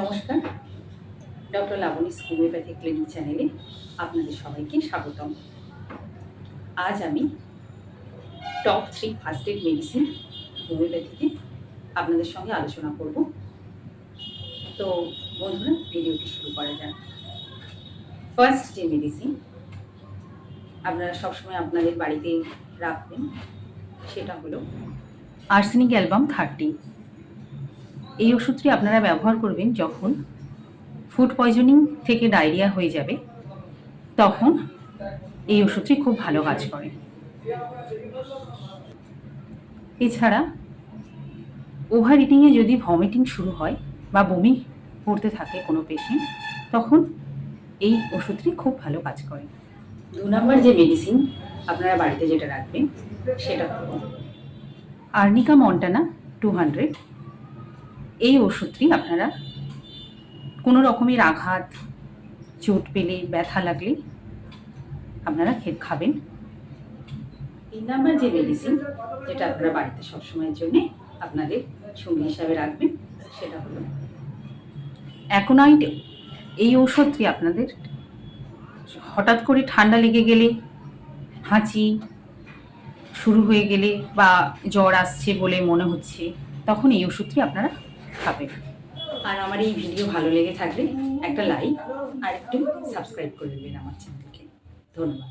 নমস্কার। Doctor Laboni homeopathy clinic চ্যানেলে আপনাদের সবাইকে স্বাগতম। আজ আমি top three first aid medicine হোমিওপ্যাথিতে আপনাদের সঙ্গে আলোচনা করব। তো বন্ধুরা, ভিডিওটি শুরু করা যাক। ফার্স্ট যে মেডিসিন আপনারা সবসময় আপনাদের বাড়িতে রাখবেন, সেটা হলো আর্সেনিক অ্যালবাম থার্টি। এই ওষুধটি আপনারা ব্যবহার করবেন যখন ফুড পয়জনিং থেকে ডায়রিয়া হয়ে যাবে, তখন এই ওষুধটি খুব ভালো কাজ করে। এছাড়া ওভার ইটিংয়ে যদি ভমিটিং শুরু হয় বা বমি করতে থাকে কোনো পেশেন্ট তখন এই ওষুধটি খুব ভালো কাজ করে। দু নম্বর যে মেডিসিন আপনারা বাড়িতে যেটা রাখবেন, সেটা আর্নিকা মন্টানা টু হান্ড্রেড এই ওষুধটি আপনারা কোনো রকমের আঘাত, চোট পেলে, ব্যথা লাগলে আপনারা খে খাবেন। তিন নাম্বার যে মেডিসিন যেটা আপনারা বাড়িতে সবসময়ের জন্য আপনাদের সঙ্গী হিসাবে রাখবেন, সেটা হলো অ্যাকোনাইট। এই ওষুধটি আপনাদের হঠাৎ করে ঠান্ডা লেগে গেলে, হাঁচি শুরু হয়ে গেলে বা জ্বর আসছে বলে মনে হচ্ছে, তখন এই ওষুধটি আপনারা খাবেন আর আমার এই ভিডিও ভালো লেগে থাকলে একটা লাইক আর একটু সাবস্ক্রাইব করে দেবেন আমার চ্যানেলকে ধন্যবাদ।